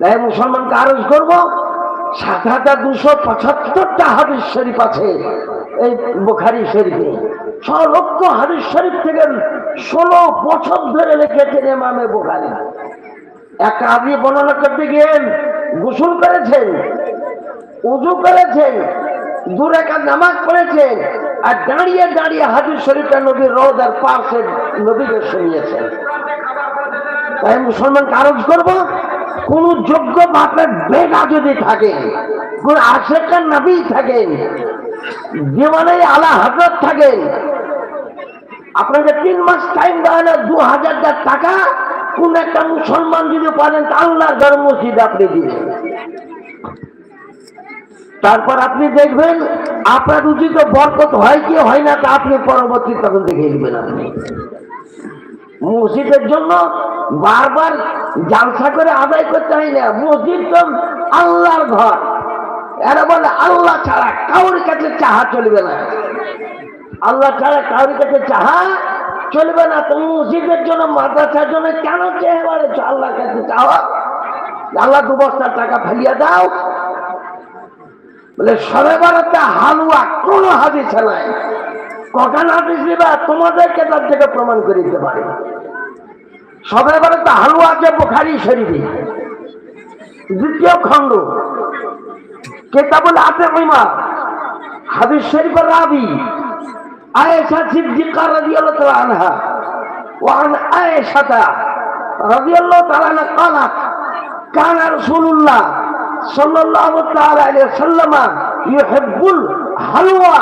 তাই মুসলমানকে আরজ করব সাত হাজার দুশো পঁচাত্তরটা হাদিস শরীফ আছে, এই বুখারি শরীফে। ছ লক্ষ হাদিস শরীফ থেকে ষোলো বছর ধরে লিখেছেন এমামে বুখারি। একটা আপনি বর্ণনা করতে গিয়েন গোসল করেছেন, উজু করেছেন দু রেখা নামাজ পড়েছেন, আর দাঁড়িয়ে দাঁড়িয়ে হাজির শরীফটা নবীর রোদার পাশে নবীকে শুনিয়েছেন। তাই মুসলমান কারজ করব কোন যোগ্য বাপের বেগা যদি থাকে, কোন আশেখান নবী থাকেন জীবনে আলা হাজত থাকেন আপনাকে তিন মাস টাইম দেওয়া হলে, দু হাজার টাকা কোন একটা মুসলমান যদি পারেন, তা আল্লাহর ঘর মসজিদ আপনি দিবেন। তারপর আপনি দেখবেন, আপনার উচিত বরকত হয় কি হয় না, তা আপনি পরবর্তী তখন দেখে নেবেন আপনি। মসজিদের জন্য বারবার জালসা করে আদায় করতে হয় না। মসজিদ তো আল্লাহর ঘর। এরা বলে, আল্লাহ ছাড়া কাউর কাছে চাহা চলবে না। আল্লাহ ছাড়া কাউর কাছে চাহা চলবে না। তো মসজিদের জন্য, মাদ্রাসার জন্য কেন বেড়েছ আল্লাহর কাছে চাওয়া আল্লাহ দু বস্তার টাকা ফেলিয়ে দাও। বলে, সবে বারাতে হালুয়া, কোন হাদিসে নাই। কখন হাদিস দিবা তোমাদেরকে তার থেকে প্রমাণ করে দিতে পারে সবে বারাতে হালুয়া আছে বোখারি শরীফে দ্বিতীয় খণ্ড কেতাবুল আতে ইমা হাদিস শরীফের রাবি আয়েশা সিদ্দিকা রাদিয়াল্লাহু তাআলা আনহা وعن عائشة رضي الله تعالى عنها قالت كان رسول الله صلى الله تعالى عليه وسلم يحب الحلوى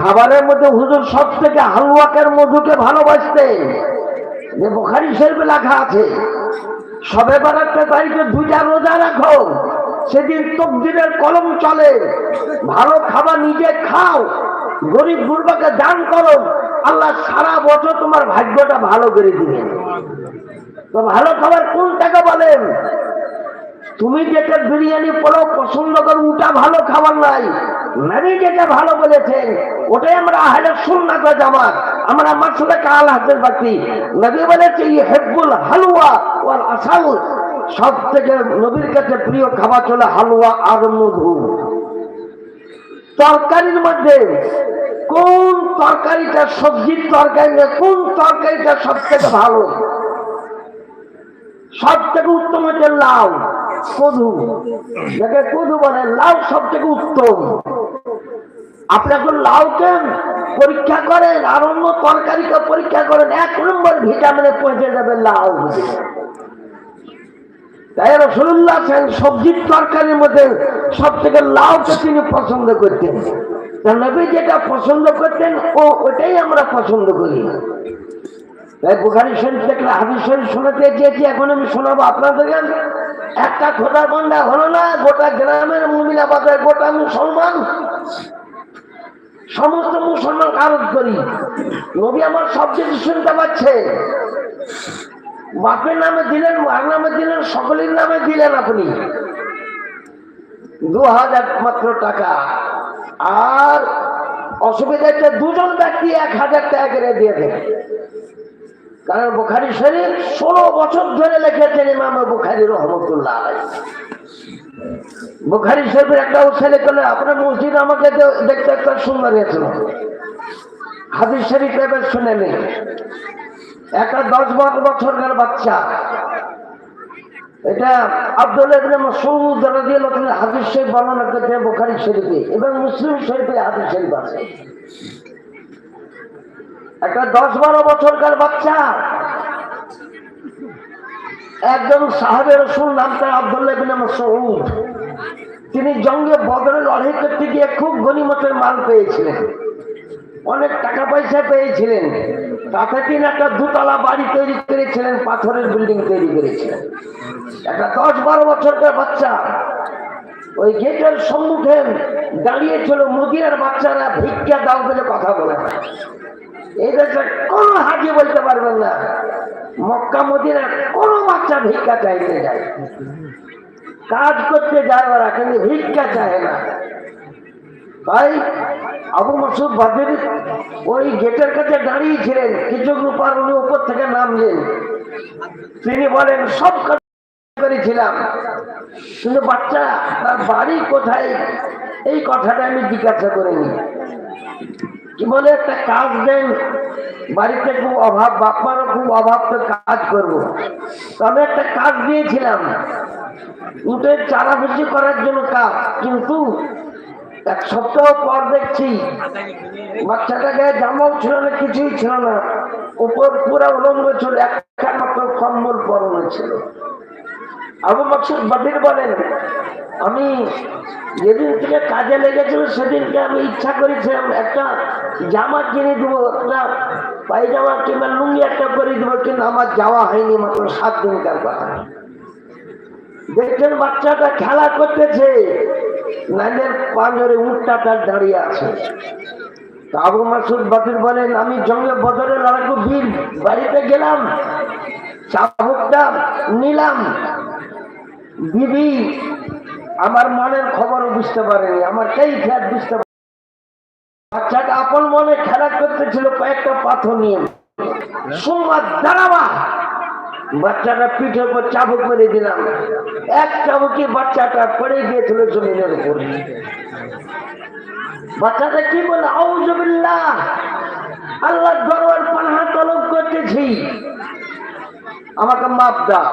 খাবারের মধ্যে হুজুর সব থেকে হালুয়াকের মধুকে ভালোবাসতে? বোখারি সেরবে লেখা আছে, সবে বারাতে তারিখে দুইটা রোজা রাখো, সেদিন তকদিরের কলম চলে। ভালো খাবার নিজে খাও, গরিব গুরবাকে দান করো, আল্লাহ সারা বছর তোমার ভাগ্যটা ভালো করে দিবে তো ভালো খাবার কোন টাকা বলেন? তুমি যেটা বিরিয়ানি পোলাও পছন্দ করো, ওটা ভালো খাবার নাই। নারী যেটা ভালো বলেছেন ওটাই আমরা আহলে সুন্নাত ওয়াল জামাত, আমরা মাসুলে কাল হাতের বাকি। নবী বলেছে হেব্বুল হালুয়া ওয়াল আসাল সব থেকে নবীর কাছে প্রিয় খাবার চলে হালুয়া আর মধু। তরকারির মধ্যে কোন তরকারিটা সবজির তরকারি কোন তরকারিটা সব থেকে ভালো? সব থেকে উত্তম হচ্ছে লাউ। কদু। যাকে কদু বলে লাউ সব থেকে উত্তম। আপনি এখন লাউকে পরীক্ষা করেন আর অন্য তরকারিকে পরীক্ষা করেন, এক নম্বর ভিটামিনে পৌঁছে যাবে লাউ। তাই রসুল্লাহ সবজির তরকারির মধ্যে সব থেকে লাউকে তিনি পছন্দ করতেন। নবী যেটা পছন্দ করতেন, ও ওটাই আমরা পছন্দ করি। তাই বুখারি শরীফ থেকে হাদিস শরীফ শোনাতে চেয়েছি এখন আমি শোনাবো আপনাদেরকে। একটা খোদা গন্ডা হলো না, গোটা গ্রামের বাজার গোটা মুসলমান। সমস্ত মুসলমান আরোপ করি। নবী আমার সব কিছু শুনতে পাচ্ছে। বাপের নামে দিলেন, মার নামে দিলেন, সকলের নামে দিলেন আপনি। দু হাজার মাত্র টাকা। আর অসুবিধা হচ্ছে দুজন ব্যক্তি এক হাজার টাকা করে দিয়ে দেবে। কারণ বুখারি শরীফ ষোলো বছর ধরে লিখেছেন ইমাম বুখারি রহমতুল্লাহ। বুখারি শরীফের একটা ছেলে করলে আপনার মসজিদ আমাকে দেখতে একটা সুন্দর হয়েছিল হাদিস শরীফ এবার শুনে নেই একটা দশ বছরের বাচ্চা। এটা আব্দুল ইবনে মাসউদ রাদিয়াল্লাহু হাদিস শরীফ বর্ণনা করতে বুখারী শরীফে এবং মুসলিম শরীফে হাদিস শরীফ আছে। একটা দশ বারো বছরকার বাচ্চা। একজন সাহেবের রসুল নাম তার মাসউদ। তিনি জঙ্গে বদরে লড়াই করতে গিয়ে খুব গনিমতের মাল পেয়েছিলেন। অনেক টাকা পয়সা পেয়েছিলেন। তাতে তিনি একটা দুতলা বাড়ি তৈরি করেছিলেন, পাথরের বিল্ডিং তৈরি করেছিলেন। একটা দশ বারো বছরকার বাচ্চা। ওই গেটের সম্মুখে দাঁড়িয়ে ছিল মুদিয়ার বাচ্চারা, ভিক্ষা দাও বলে কথা বলে। এই দেশে হাজি বলতে পারবেন না। মক্কা বাচ্চা ভিক্ষা চাইতে যায়। কাজ করতে যায় ওরা, কিন্তু ভিক্ষা চায় না। আবু মাসুদ বাদের ওই গেটের কাছে দাঁড়িয়েছিলেন। কিছু উনি উপর থেকে নামলেন। তিনি বলেন, সব কাজ করেছিলাম। কিন্তু বাচ্চা, তার বাড়ি কোথায়? এই কথাটা আমি জিজ্ঞাসা করিনি কি বলে, একটা কাজ দেন, বাড়িতে খুব অভাব, বাপ্পারও খুব অভাব তো কাজ করব। তবে একটা কাজ দিয়েছিলাম উঠে চারাভুজি করার জন্য কাজ, কিন্তু এক সপ্তাহ পর দেখছি বাচ্চাটা গায়ে জামাও ছিল না, কিছুই ছিল না। উপর পুরো উলঙ্গ ছিল একটা মাত্র কম্বল পরনে ছিল। আবু মাকসুদ বাদির বলেন আমি যেদিন থেকে কাজে লেগেছিল, সেদিনকে আমি ইচ্ছা করেছিলাম একটা জামা কিনে দেবো, একটা পায়জামা কিংবা লুঙ্গি একটা করে দেবো, কিন্তু আমার যাওয়া হয়নি মাত্র সাত দিনকার কথা। দেখছেন বাচ্চাটা খেলা করতেছে, নাইলের পাঁজরে উঠটা তার দাঁড়িয়ে আছে। আবু মাসুদ বাদির বলেন, আমি জঙ্গে বদরে লড়াকু বীর, বাড়িতে গেলাম, চাবুকটা নিলাম। দিদি আমার মনের খবর বুঝতে পারেনি আমার কেই ফ্যাট বুঝতে বাচ্চাটা আপন মনে খেলা করতেছিল কয়েকটা পাথর নিয়ে। সোমবার দাঁড়াবা বাচ্চাটা পিঠের উপর চাবুক মেরে দিলাম। এক চাবুকে বাচ্চাটা পড়ে গিয়েছিল জমিনের উপরে। বাচ্চাটা কি বলে? আউজবিল্লাহ আল্লাহ দরবার পানহা তলব করতেছি। আমাকে মাপ দাও।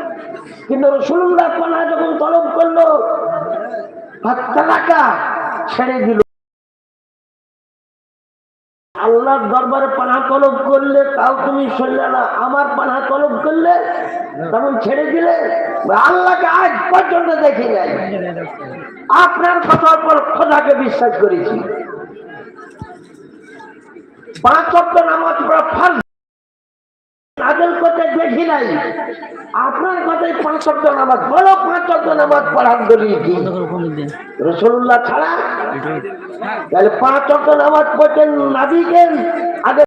কিন্তু রসুল্লাহ পানা যখন তলব করল টাকা ছেড়ে দিল। আল্লাহর দরবারে পানা তলব করলে, তাও তুমি শুনলে না আমার পানা তলব করলে তেমন ছেড়ে দিলে, আল্লাহকে আজ পর্যন্ত দেখি নাই। আপনার কথার পর খোদাকে বিশ্বাস করেছি। পাঁচ সপ্তাহ নামাজ পড়া ফার্জ নাজেল করতে দেখি নাই আপনার কথাই পাঁচ শব্দ নামাজ বলো, পাঁচ শব্দ নামাজ পড়ার দলিল কি রসুল্লাহ ছাড়া? তাহলে পাঁচ শব্দ নামাজ পড়ছেন নাবিকেন আগে